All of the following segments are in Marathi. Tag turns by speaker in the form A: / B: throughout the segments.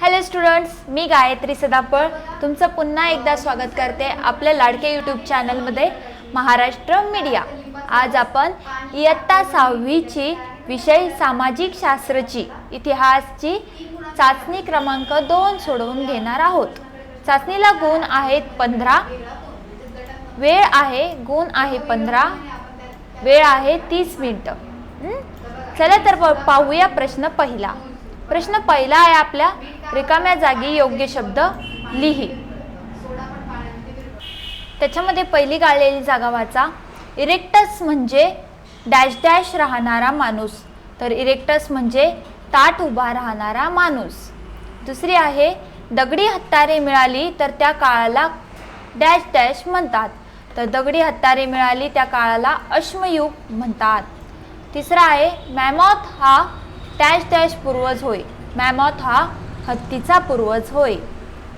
A: हॅलो स्टुडंट्स मी गायत्री सदापळ तुमचं पुन्हा एकदा स्वागत करते आपल्या लाडके यूट्यूब चॅनलमध्ये महाराष्ट्र मीडिया आज आपण इयत्ता सहावीची विषय सामाजिक शास्त्रची इतिहासची चाचणी क्रमांक दोन सोडवून घेणार आहोत. चाचणीला गुण आहेत पंधरा वेळ आहे गुण आहे पंधरा वेळ आहे तीस मिनटं. चला तर प- पाहूया प्रश्न पहिला. प्रश्न पहिला आहे आपल्या. रिकाम्या जागी योग्य शब्द लिही. त्याच्यामध्ये पहिली गाळलेली जागा वाचा. इरेक्टस म्हणजे डॅश डॅश राहणारा माणूस. तर इरेक्टस म्हणजे ताट उभा राहणारा माणूस. दुसरी आहे दगडी हत्यारे मिळाली तर त्या काळाला डॅश डॅश म्हणतात. तर दगडी हत्यारे मिळाली त्या काळाला अश्मयुग म्हणतात. तिसरा आहे मॅमॉथ हा डॅश डॅश पूर्वज होय. मॅमॉथ हा हत्तीचा पूर्वज होय.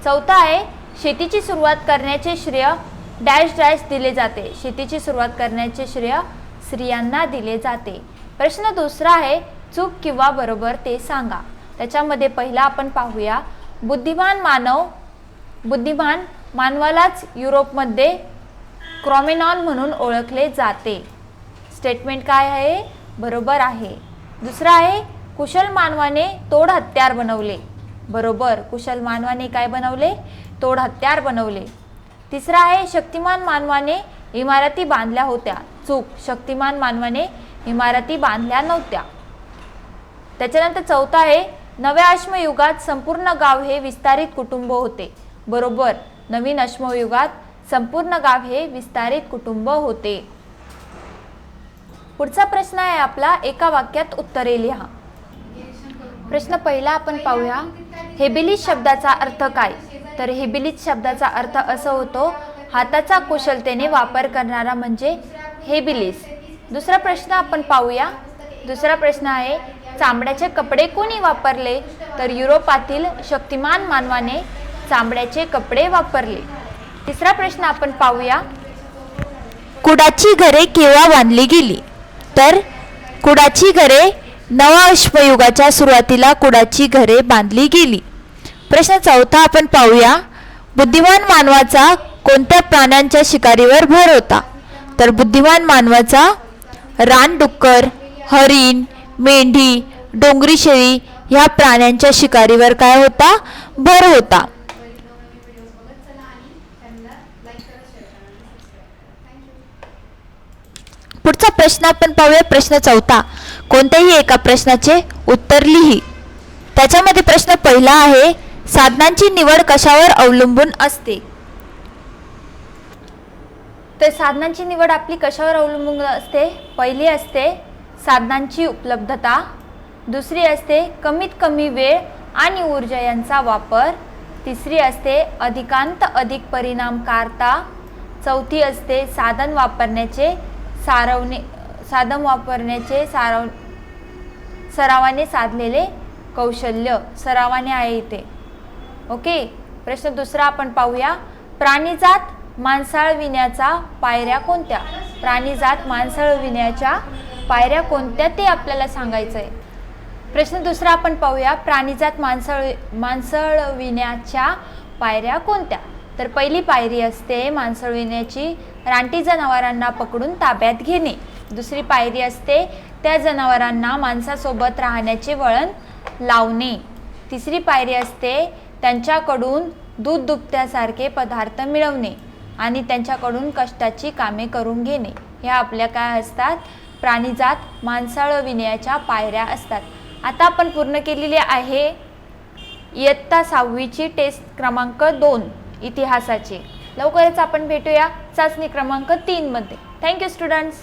A: चौथा आहे शेतीची सुरुवात करण्याचे श्रेय डॅश डॅश दिले जाते. शेतीची सुरुवात करण्याचे श्रेय स्त्रियांना दिले जाते. प्रश्न दुसरा आहे चूक किंवा बरोबर ते सांगा. त्याच्यामध्ये पहिला आपण पाहूया बुद्धिमान मानव बुद्धिमान मानवालाच युरोपमध्ये क्रॉमेनॉन म्हणून ओळखले जाते. स्टेटमेंट काय आहे? बरोबर आहे. दुसरं आहे कुशल मानवाने तोड हत्यार बनवले. बरोबर कुशल मानवाने काय बनवले? तोड हत्यार बनवले. तिसरा आहे शक्तिमान मानवाने इमारती बांधल्या होत्या. चूक शक्तिमान मानवाने इमारती बांधल्या नव्हत्या. त्याच्यानंतर चौथा आहे नव्या अश्मयुगात संपूर्ण गाव हे विस्तारित कुटुंब होते. बरोबर नवीन अश्मयुगात संपूर्ण गाव हे विस्तारित कुटुंब होते. पुढचा प्रश्न आहे आपला एका वाक्यात उत्तरे लिहा. प्रश्न पहिला आपण पाहूया. हेबिलिस शब्दाचा अर्थ काय? तर हेबिलीज शब्दाचा अर्थ असं होतो हाताचा कुशलतेने वापर करणारा म्हणजे हेबिलिस. दुसरा प्रश्न आपण पाहूया. दुसरा प्रश्न आहे चांबड्याचे कपडे कोणी वापरले? तर युरोपातील शक्तिमान मानवाने चांबड्याचे कपडे वापरले. तिसरा प्रश्न आपण पाहूया. कुडाची घरे केव्हा बांधली गेली? तर कुडाची घरे नवा अश्वयुगाच्या सुरुवातीला कुडाची घरे बांधली गेली. प्रश्न चौथा आपण पाहूया. बुद्धिमान मानवाचा कोणत्या प्राण्यांच्या शिकारीवर भर होता? तर बुद्धिमान मानवाचा रानडुक्कर हरिण मेंढी डोंगरी शेळी ह्या प्राण्यांच्या शिकारीवर काय होता? भर होता. पुढचा प्रश्न आपण पाहूया. प्रश्न चौथा. कोणत्याही एका प्रश्नाचे उत्तर लिही. त्याच्यामध्ये प्रश्न पहिला आहे साधनांची निवड कशावर अवलंबून असते? तर साधनांची निवड आपली कशावर अवलंबून असते? पहिली असते साधनांची उपलब्धता. दुसरी असते कमीत कमी वेळ आणि ऊर्जा यांचा वापर. तिसरी असते अधिकांत अधिक परिणामकारता. चौथी असते साधन वापरण्याचे सारवणे साधम वापरण्याचे सारव सरावाने साधलेले कौशल्य सरावाने आहे इथे. ओके? प्रश्न दुसरा आपण पाहूया. प्राणीजात माणसाळविण्याचा पायऱ्या कोणत्या? प्राणीजात माणसाळविण्याच्या पायऱ्या कोणत्या ते आपल्याला सांगायचं आहे प्रश्न दुसरा आपण पाहूया. प्राणीजात माणसळ माणसळविण्याच्या पायऱ्या कोणत्या? तर पहिली पायरी असते माणसळविण्याची. रानटी जनावरांना पकडून ताब्यात घेणे. दुसरी पायरी असते त्या जनावरांना माणसासोबत राहण्याचे वळण लावणे. तिसरी पायरी असते त्यांच्याकडून दूध दुभत्यासारखे पदार्थ मिळवणे आणि त्यांच्याकडून कष्टाची कामे करून घेणे. ह्या आपल्या काय असतात? प्राणीजात माणसाळविण्याच्या पायऱ्या असतात. आता आपण पूर्ण केलेली आहे इयत्ता सहावीची टेस्ट क्रमांक दोन इतिहासाची. लवकरच आपण भेटूया चाचणी क्रमांक तीनमध्ये. Thank you students